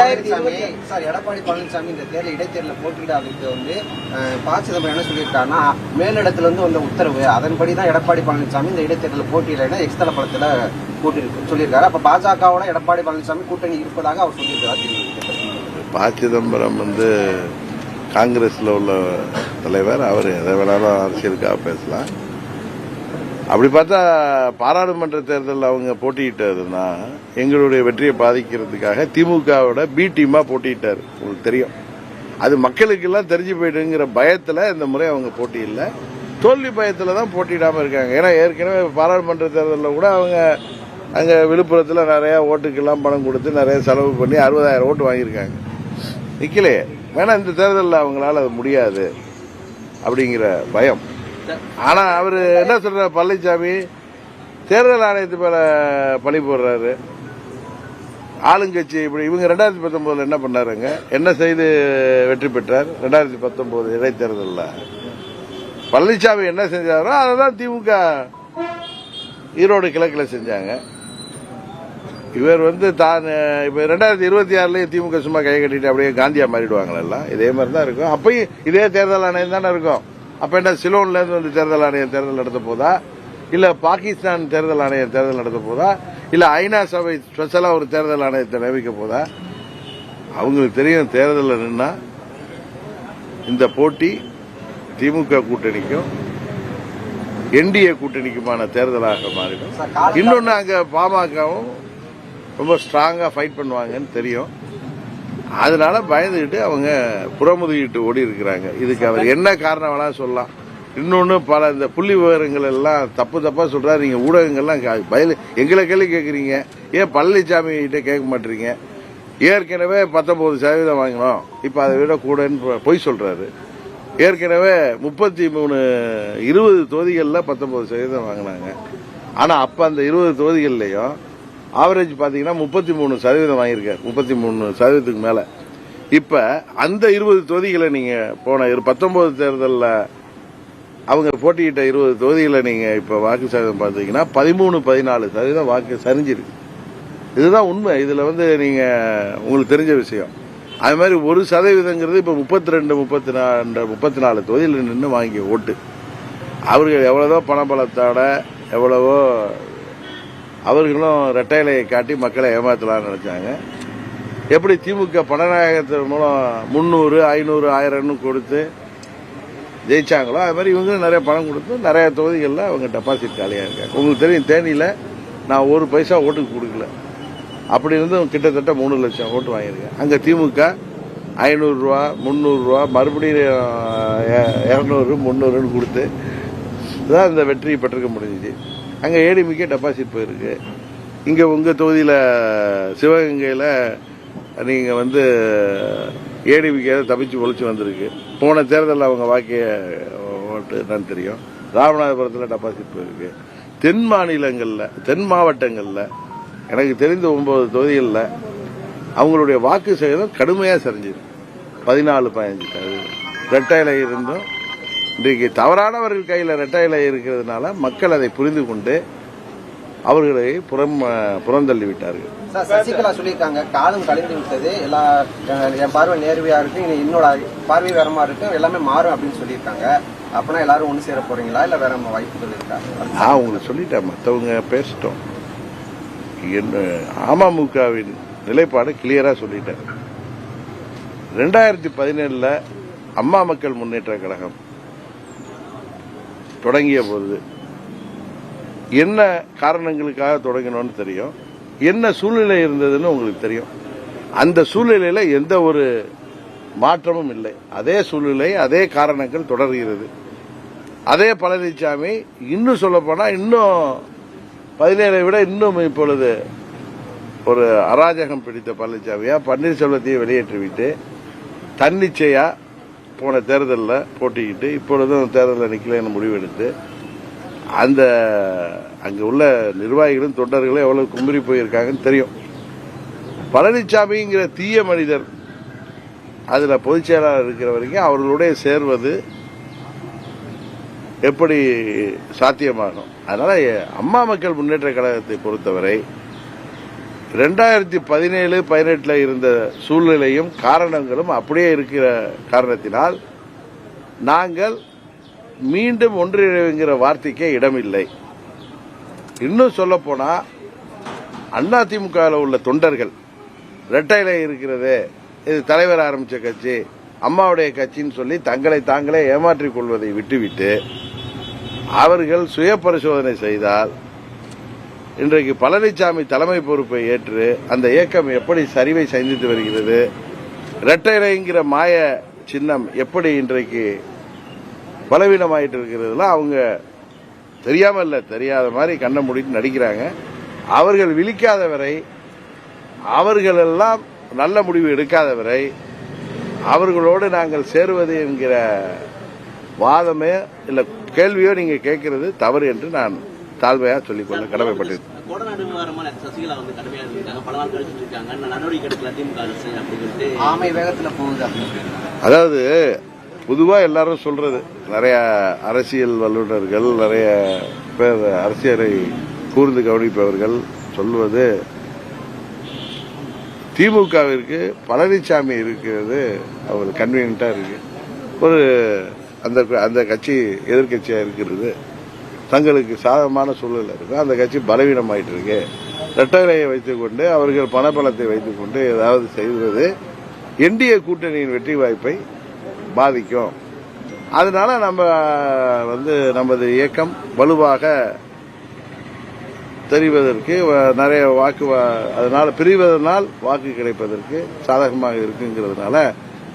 Palaniswami sir Edappadi Palaniswami இந்த தேர்தல் இடைத்தேர்தல் போட்டியிடாததுக்கு வந்து அஹ், ப சிதம்பரம் என்ன சொல்லியிருக்காருன்னா மேலிடத்துல இருந்து வந்த உத்தரவு அதன்படி தான் எடப்பாடி பழனிசாமி இந்த இடைத்தேர்தல் போட்டியிடல எக்ஸ்தல பலத்துல கூட்டி சொல்லியிருக்காரு. அப்ப பாஜகவோட எடப்பாடி பழனிசாமி கூட்டணி இருப்பதாக அவர் சொல்லியிருக்காரு. ப சிதம்பரம் வந்து காங்கிரஸில் உள்ள தலைவர் அவர் எதை வேணாலும் அரசியலுக்காக பேசலாம். அப்படி பார்த்தா பாராளுமன்ற தேர்தலில் அவங்க போட்டியிட்டதுன்னா எங்களுடைய வெற்றியை பாதிக்கிறதுக்காக திமுகவோட பி டீமாக போட்டியிட்டார். உங்களுக்கு தெரியும். அது மக்களுக்கெல்லாம் தெரிஞ்சு போயிடுங்கிற பயத்தில் இந்த முறை அவங்க போட்டியில்லை தோல்வி பயத்தில் தான் போட்டியிடாமல் இருக்காங்க. ஏன்னா ஏற்கனவே பாராளுமன்ற தேர்தலில் கூட அவங்க அங்கே விழுப்புரத்தில் நிறையா ஓட்டுக்கெல்லாம் பணம் கொடுத்து நிறைய செலவு பண்ணி அறுபதாயிரம் ஓட்டு வாங்கியிருக்காங்க. நிற்கலையே வேணா இந்த தேர்தலில் அவங்களால அது முடியாது அப்படிங்கிற பயம். ஆனா அவர் என்ன சொல்ற பழனிசாமி தேர்தல் ஆணையத்து மேல பழி போடுறாரு. ஆளுங்கட்சி இப்படி இவங்க ரெண்டாயிரத்தி பத்தொன்பதுல என்ன பண்ணாருங்க? என்ன செய்து வெற்றி பெற்றார்? ரெண்டாயிரத்தி பத்தொன்பது இடைத்தேர்தலில். பழனிசாமி என்ன செஞ்சாரோ அதை தான் திமுக ஈரோடு கிழக்கில் செஞ்சாங்க. இவர் வந்து தான் இப்போ ரெண்டாயிரத்தி இருபத்தி ஆறுலேயும் திமுக சும்மா கை கட்டிட்டு அப்படியே காந்தியா மாறிடுவாங்களெல்லாம் இதே மாதிரி தான் இருக்கும். அப்பயும் இதே தேர்தல் ஆணையம் தானே இருக்கும். அப்ப என்ன சிலோன்ல இருந்து வந்து தேர்தல் ஆணையம் தேர்தல் நடத்த போதா? இல்ல பாகிஸ்தான் தேர்தல் ஆணையம் தேர்தல் நடத்த போதா? இல்ல ஐநா சபை ஸ்பெஷலா ஒரு தேர்தல் ஆணையத்தை நியமிக்க போதா? அவங்களுக்கு தெரியும் தேர்தலில் நின்னா இந்த போட்டி திமுக கூட்டணிக்கும் என்டிஏ கூட்டணிக்குமான தேர்தலாக மாறிடும். இன்னொன்னு அங்க பாமகவும் ரொம்ப ஸ்ட்ராங்கா ஃபைட் பண்ணுவாங்கன்னு தெரியும். அதனால பயந்துகிட்டு அவங்க புறமுதுகிட்டு ஓடி இருக்கிறாங்க இதுக்கு அவர் என்ன காரணம் வேணா சொல்லலாம். இன்னொன்னு பல இந்த புள்ளி விவரங்கள் எல்லாம் தப்பு தப்பா சொல்றாரு. நீங்க ஊடகங்கள்லாம் கா- எங்களை கேள்வி கேட்குறீங்க. ஏன் பழனிசாமி கிட்ட கேட்க மாட்டீங்க? ஏற்கனவே பத்தொன்பது சதவீதம் வாங்கினோம். இப்போ அதை விட கூடன்னு பொய் சொல்றாரு. ஏற்கனவே முப்பத்தி மூணு இருபது தொகுதிகளில் பத்தொன்பது சதவீதம் வாங்கினாங்க. ஆனால் அப்போ அந்த இருபது தொகுதிகள்லையும் ஆவரேஜ் பாத்தீங்கன்னா முப்பத்தி மூணு சதவீதம் வாங்கியிருக்காரு. முப்பத்தி மூணு சதவீதத்துக்கு மேல. இப்ப அந்த இருபது தொகுதிகளை நீங்க போன இரு- பத்தொன்பது தேர்தலில் அவங்க போட்டியிட்ட இருபது தொகுதிகளை நீங்க இப்ப வாக்கு சதவீதம் பார்த்தீங்கன்னா பதிமூணு பதினாலு சதவீதம் வாக்கு சரிஞ்சிருக்கு. இதுதான் உண்மை. இதுல வந்து நீங்க உங்களுக்கு தெரிஞ்ச விஷயம். அது மாதிரி ஒரு சதவீதங்கிறது இப்ப முப்பத்தி ரெண்டு முப்பத்தி நாலு முப்பத்தி நாலு தொகுதியில் நின்று வாங்கி ஓட்டு. அவர்கள் எவ்வளவோ பணபலத்தோட எவ்வளவோ அவர்களும் ரெட்டையிலையை காட்டி மக்களை ஏமாத்தலாம்னு நினைச்சாங்க. எப்படி திமுக பணநாயகத்தின் மூலம் முந்நூறு ஐநூறு ஆயிரம்னு கொடுத்து ஜெயிச்சாங்களோ அது மாதிரி இவங்களும் நிறைய பணம் கொடுத்து நிறைய தொகுதிகளில் அவங்க டெபாசிட் காலியாக இருக்காங்க. உங்களுக்கு தெரியும் தேனியில் நான் ஒரு பைசா ஓட்டுக்கு கொடுக்கல. அப்படி இருந்தும் கிட்டத்தட்ட மூணு லட்சம் ஓட்டு வாங்கியிருக்கேன். அங்கே திமுக ஐநூறுரூவா முந்நூறுரூவா மறுபடியும் இரநூறு முந்நூறுன்னு கொடுத்து தான் இந்த வெற்றி பெற்றிருக்க முடிஞ்சிச்சு அங்கே ஏடிமிக்க டெபாசிட் போயிருக்கு. இங்கே உங்கள் தொகுதியில் சிவகங்கையில் நீங்கள் வந்து ஏடிமிக்க தப்பிச்சு ஒழிச்சு வந்திருக்கு. போன தேர்தலில் அவங்க வாக்கிய ஓட்டு என்னன்னு தெரியும். ராமநாதபுரத்தில் டெபாசிட் போயிருக்கு. தென் மாநிலங்களில் தென் மாவட்டங்களில் எனக்கு தெரிந்த ஒன்பது தொகுதிகளில் அவங்களுடைய வாக்கு சேதம் கடுமையாக சரிஞ்சிருக்கு. பதினாலு பதினஞ்சு சதவீதம். இருந்தும் இன்றைக்கு தவறானவர்கள் கையில் ரெட்டையில இருக்கிறதுனால மக்கள் அதை புரிந்து கொண்டு அவர்களை புறம் புறந்தள்ளி விட்டார்கள். சசிகலா சொல்லியிருக்காங்க காலம் கழிந்து விட்டது எல்லா என் பார்வை நேர்மையா இருக்கு என்னோட பார்வை வேற மாதிரி இருக்கு எல்லாமே மாறும் அப்படின்னு சொல்லியிருக்காங்க. அப்பனா எல்லாரும் ஒண்ணு சேர போறீங்களா இல்ல வேற வாய்ப்புகள் இருக்கா? நான் உங்களுக்கு சொல்லிட்டேன் மற்றவங்க பேசிட்டோம். என்ன அமமுகவின் நிலைப்பாடு கிளியரா சொல்லிட்டேன். ரெண்டாயிரத்தி பதினேழுல அம்மா மக்கள் முன்னேற்ற கழகம் தொடங்கிய போது என்ன காரணங்களுக்காக தொடங்கினோன்னு தெரியும். என்ன சூழ்நிலை இருந்ததுன்னு உங்களுக்கு தெரியும். அந்த சூழ்நிலையில் எந்த ஒரு மாற்றமும் இல்லை. அதே சூழ்நிலை அதே காரணங்கள் தொடர்கிறது. அதே பழனிசாமி இன்னும் சொல்லப்போனால் இன்னும் பதினேழை விட இன்னும் இப்பொழுது ஒரு அராஜகம் பிடித்த பழனிசாமியா பன்னீர்செல்வத்தையும் வெளியேற்றிவிட்டு தன்னிச்சையாக போன தேர்தலில் போட்டிக்கிட்டு இப்பொழுதும் தேர்தலில் நிற்கலன்னு முடிவெடுத்து அந்த அங்கே உள்ள நிர்வாகிகளும் தொண்டர்களும் எவ்வளவு கும்பிரி போயிருக்காங்கன்னு தெரியும். பழனிசாமிங்கிற தீய மனிதர் அதில் பொதுச் செயலாளர் இருக்கிற வரைக்கும் அவர்களுடைய சேர்வது எப்படி சாத்தியமாகும்? அதனால் அம்மா மக்கள் முன்னேற்ற கழகத்தை பொறுத்தவரை ரெண்டாயிரத்தி பதினேழு பதினெட்டில் இருந்த சூழ்நிலையும் காரணங்களும் அப்படியே இருக்கிற காரணத்தினால் நாங்கள் மீண்டும் ஒன்றிணைவுங்கிற வார்த்தைக்கே இடமில்லை. இன்னும் சொல்லப்போனால் அண்ணா அதிமுகவில் உள்ள தொண்டர்கள் ரெட்டையில இருக்கிறது இது தலைவர் ஆரம்பித்த கட்சி அம்மாவுடைய கட்சின்னு சொல்லி தங்களை தாங்களே ஏமாற்றிக் கொள்வதை விட்டுவிட்டு அவர்கள் சுய பரிசோதனை செய்தால் இன்றைக்கு பழனிசாமி தலைமை பொறுப்பை ஏற்று அந்த இயக்கம் எப்படி சரிவை சந்தித்து வருகிறது இரட்டைரைங்கிற மாய சின்னம் எப்படி இன்றைக்கு பலவீனமாயிட்டு இருக்கிறதுலாம் அவங்க தெரியாம இல்லை தெரியாத மாதிரி கண்ணை மூடிட்டு நடிக்கிறாங்க. அவர்கள் விழிக்காத வரை அவர்களெல்லாம் நல்ல முடிவு எடுக்காத வரை அவர்களோடு நாங்கள் சேருவது என்கிற வாதமே இல்லை கேள்வியோ நீங்கள் கேட்கறது தவறு என்று நான் தாழ்மையா சொல்லிக்கொள்ள அப்படின்னு அதாவது பொதுவா எல்லாரும் சொல்றது நிறைய அரசியல் வல்லுநர்கள் நிறைய பேர் அரசியலை கூர்ந்து கவனிப்பவர்கள் சொல்வது திமுகவிற்கு பழனிசாமி இருக்கிறது அவர் கன்வீனியன்டா இருக்கு. ஒரு அந்த அந்த கட்சி எதிர்க்கட்சியா இருக்கிறது. தங்களுக்கு சாதகமான சூழல் இருக்கு. அந்த கட்சி பலவீனமாயிட்டு இருக்கு ரெட்டகரையை வைத்துக்கொண்டு அவர்கள் பணபலத்தை வைத்துக்கொண்டு ஏதாவது செய்வது என்டிஏ கூட்டணியின் வெற்றி வாய்ப்பை பாதிக்கும். அதனால நம்ம வந்து நமது இயக்கம் வலுவாக தெரிவதற்கு நிறைய வாக்கு வா- அதனால பிரிவதனால் வாக்கு கிடைப்பதற்கு சாதகமாக இருக்குங்கிறதுனால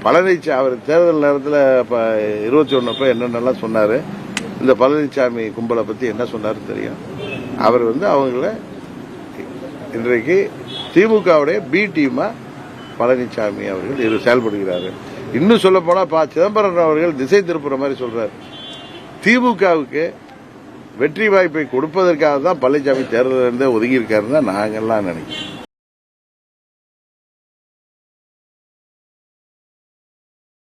பழனிச்சி அவர் தேர்தல் நேரத்தில் இப்போ இருபத்தி ஒன்றப்ப என்னென்னலாம் சொன்னார் இந்த பழனிசாமி கும்பலை பற்றி என்ன சொன்னார் தெரியும்? அவர் வந்து அவங்கள இன்றைக்கு திமுகவுடைய பி டீமா பழனிசாமி அவர்கள் இரு செயல்படுகிறார். இன்னும் சொல்ல போனா பா சிதம்பரம் அவர்கள் திசை திருப்புற மாதிரி சொல்றார். திமுகவுக்கு வெற்றி வாய்ப்பை கொடுப்பதற்காக தான் பழனிசாமி தேர்தலில் இருந்தே ஒதுங்கி தான் நாங்கள்லாம் நினைக்கிறோம்.